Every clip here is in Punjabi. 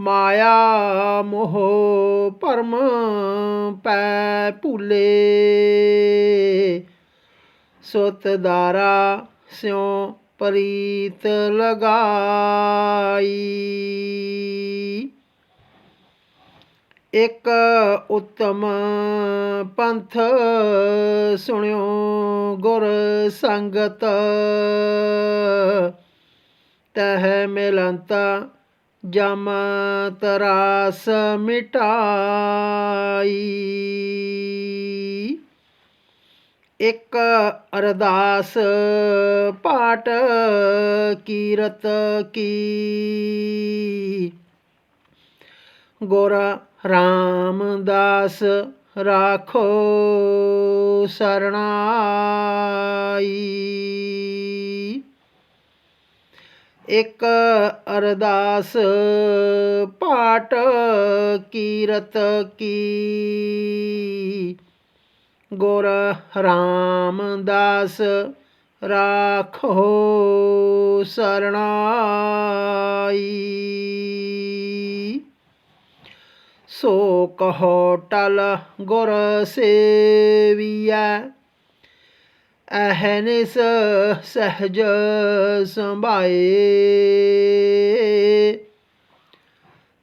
ਮਾਇਆ ਮੋਹ ਪਰਮ ਪੈ ਭੂਲੇ। ਸੁਤ ਦਾਰਾ ਸਿਉ ਪ੍ਰੀਤ ਲਗਾਈ। ਇੱਕ ਉਤਮ ਪੰਥ ਸੁਣਿਓ ਗੁਰ ਸੰਗਤ। ਤਹ ਮਿਲੰਤ ਜਮ ਤਰਾਸ ਮਿਟਾਈ। ਇੱਕ ਅਰਦਾਸ ਪਾਟ ਕੀਰਤ ਕੀ। ਗੁਰ ਰਾਮਦਾਸ ਰਾਖੋ ਸਰਣਾਈ। ਇੱਕ ਅਰਦਾਸ ਪਾਠ ਕੀਰਤ ਕੀ। ਗੁਰ ਰਾਮਦਾਸ ਰਾਖੋ ਸਰਣਾਈ। ਸੋ ਕਹੋ ਟਲ ਗੁਰ ਸੇਵੀਐ ਅਹਨਿਸ ਸਹਜ ਸੰਭਾਏ।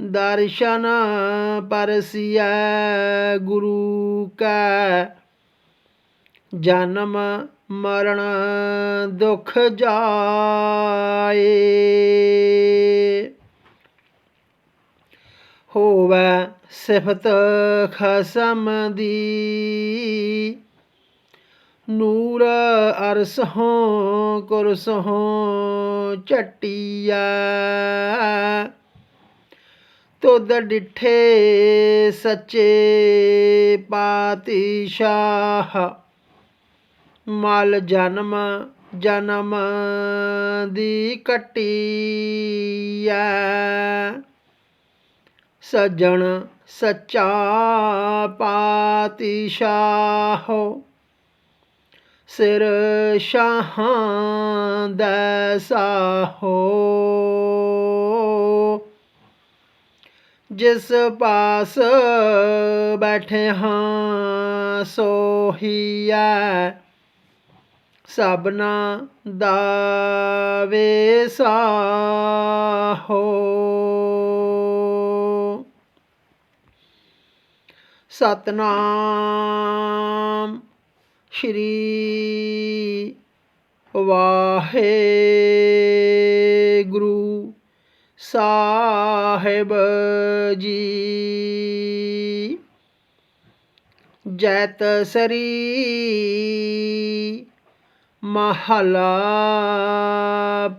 ਦਰਸ਼ਨ ਪਰਸਿਐ ਗੁਰੂ ਕੈ, ਜਨਮ ਮਰਨ ਦੁਖ ਜਾਏ। ਹੋਵੇ ਸਿਫਤ ਖਸਮ ਦੀ। ਨੂਰ ਅਰਸਹੋਂ ਕੁਰਸਹੋਂ ਝਟੀਆ। ਤੁਧ ਡਿਠੇ ਸੱਚੇ ਪਾਤਸ਼ਾਹ। ਮਲ ਜਨਮ ਜਨਮ ਦੀ ਕਟੀਐ ਸਜਣ ਸੱਚਾ ਪਾਤਸ਼ਾਹ। ਸਿਰ ਸ਼ਾਹਾਂ ਦਾ ਸਾਹੋ ਜਿਸ ਪਾਸ ਬੈਠੇ ਹਾਂ ਸੋਹੀਐ ਸਭਨਾ ਦਾ ਵੇਸਾਹੋ ਸਤਨਾਮ ਸ਼੍ਰੀ ਵਾਹਿਗੁਰੂ ਸਾਹਿਬ ਜੀ। ਜੈਤ ਸਰੀ ਮਹਲਾ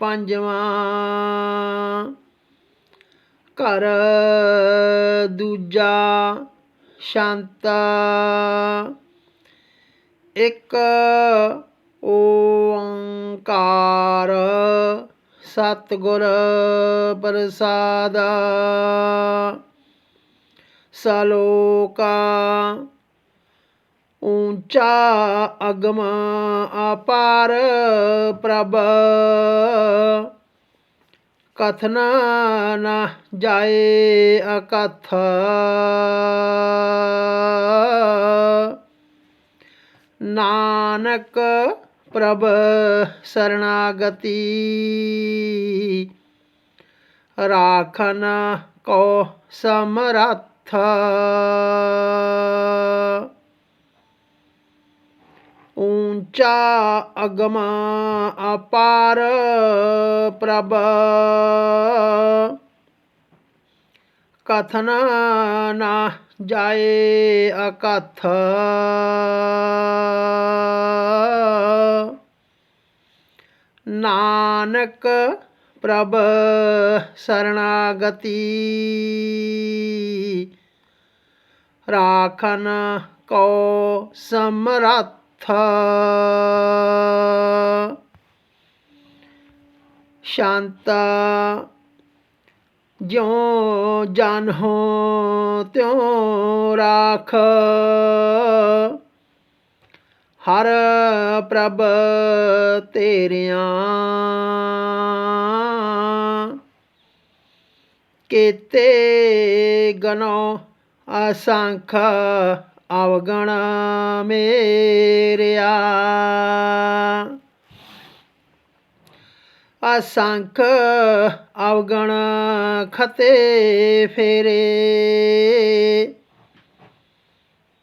ਪੰਜਵਾਂ। ਘਰ ਦੂਜਾ। ਸ਼ਾਂਤਾ। ਇੱਕ ਓੰਕਾਰ ਸਤਗੁਰ ਪ੍ਰਸਾਦ ਸਲੋਕਾ ਉੱਚਾ ਅਗਮ ਅਪਾਰ ਪ੍ਰਭ ਕਥਨਾ ਨਾ ਜਾਏ ਅਕਥ ਨਾਨਕ ਪ੍ਰਭ ਸਰਣਾਗਤੀ। ਰਾਖਨ ਕੋ ਸਮਰੱਥ। ਉੱਚਾ ਅਗਮ ਅਪਾਰ ਪ੍ਰਭ। ਕਥਨ ਨਾ ਜਾਏ ਅਕਥ। ਨਾਨਕ ਪ੍ਰਭ ਸਰਣਾਗਤੀ। ਰਾਖਨ ਕੋ ਸਮਰੱਥ। ਸ਼ਾਂਤ ਜਿਉ ਜਨ ਹੋ ਤਿਉ ਰਾਖ। ਹਰ ਪ੍ਰਭ ਤੇਰਿਆਂ ਕੀਤੇ ਗਨੋ ਅਸੰਖ ਅਵਗਣ ਮੇਰਿਆ। ਅਸੰਖ ਅਵਗਣ ਖਤੇ ਫੇਰੇ।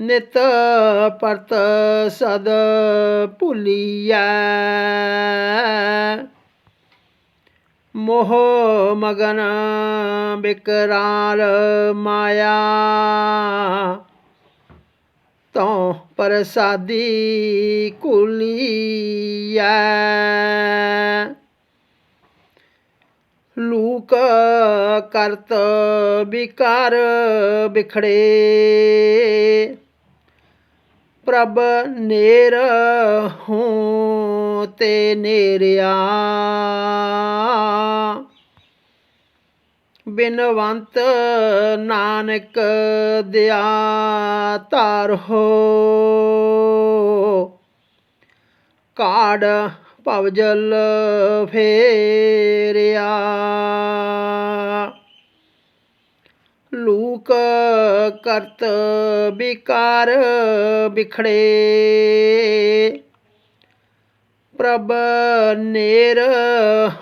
ਨਿਤ ਪਰਤ ਸਦ ਭੁਲੀਐ। ਮੋਹ ਮਗਨ ਬਿਕਰਾਲ ਮਾਇਆ। ਤੋਂ ਪ੍ਰਸਾਦੀ ਕੁਲੀਐ। ਲੂਕ ਕਰਤ ਵਿਕਾਰ ਬਿਖੜੇ। ਪ੍ਰਭ ਨੇਰ ਹੋ ਤੇ ਨੇਰਿਆ। ਬਿਨਵੰਤ ਨਾਨਕ ਦਿਆ ਧਾਰ ਹੋ। ਕਾੜ ਭਵਜਲ ਫੇਰਿਆ। ਲੂਕ ਕਰਤ ਵਿਕਾਰ ਵਿਖੜੇ। ਪ੍ਰਭ ਨੇਰ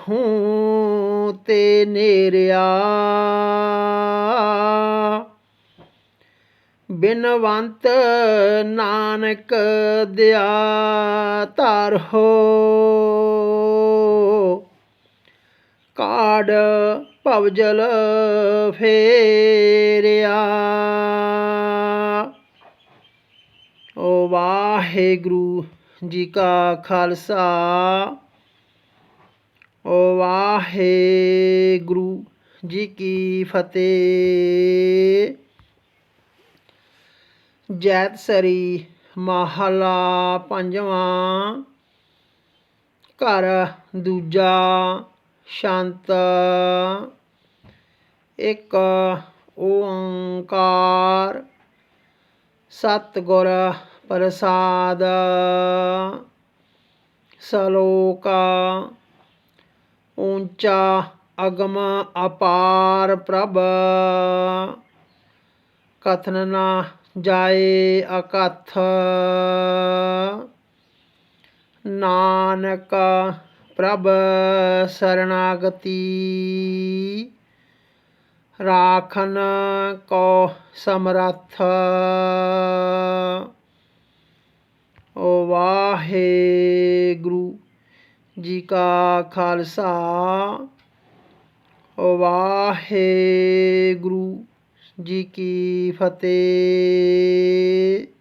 ਹੂੰ ਤੇ ਨੇਰਿਆ। ਬਿਨਵੰਤ ਨਾਨਕ ਦਿਆ ਧਾਰ ਹੋ। ਕਾੜ ਭਵਜਲ ਫੇਰਿਆ। ਓ ਵਾਹਿਗੁਰੂ ਜੀ ਕਾ ਖਾਲਸਾ। ਓ ਵਾਹਿਗੁਰੂ ਜੀ ਕੀ ਫਤਿਹ। ਜੈਤ ਸਰੀ ਮਹਲਾ ਪੰਜਵਾਂ, ਘਰ ਦੂਜਾ ਸ਼ੰਤ। ਇੱਕ ਓੰਕਾਰ। ਸਤਿਗੁਰ ਪ੍ਰਸਾਦ। ਸਲੋਕਾ। ਉੱਚਾ ਅਗਮ ਅਪਾਰ ਪ੍ਰਭ। ਕਥਨ ਨਾ ਜਾਏ ਅਕਥ। ਨਾਨਕ ਪ੍ਰਭ ਸਰਣਾਗਤੀ ਰਾਖਨ ਕੋ ਸਮਰੱਥ। ਓ ਵਾਹਿਗੁਰੂ ਜੀ ਕਾ ਖਾਲਸਾ। ਓ ਵਾਹਿਗੁਰੂ ਜੀ ਕੀ ਫਤਿਹ।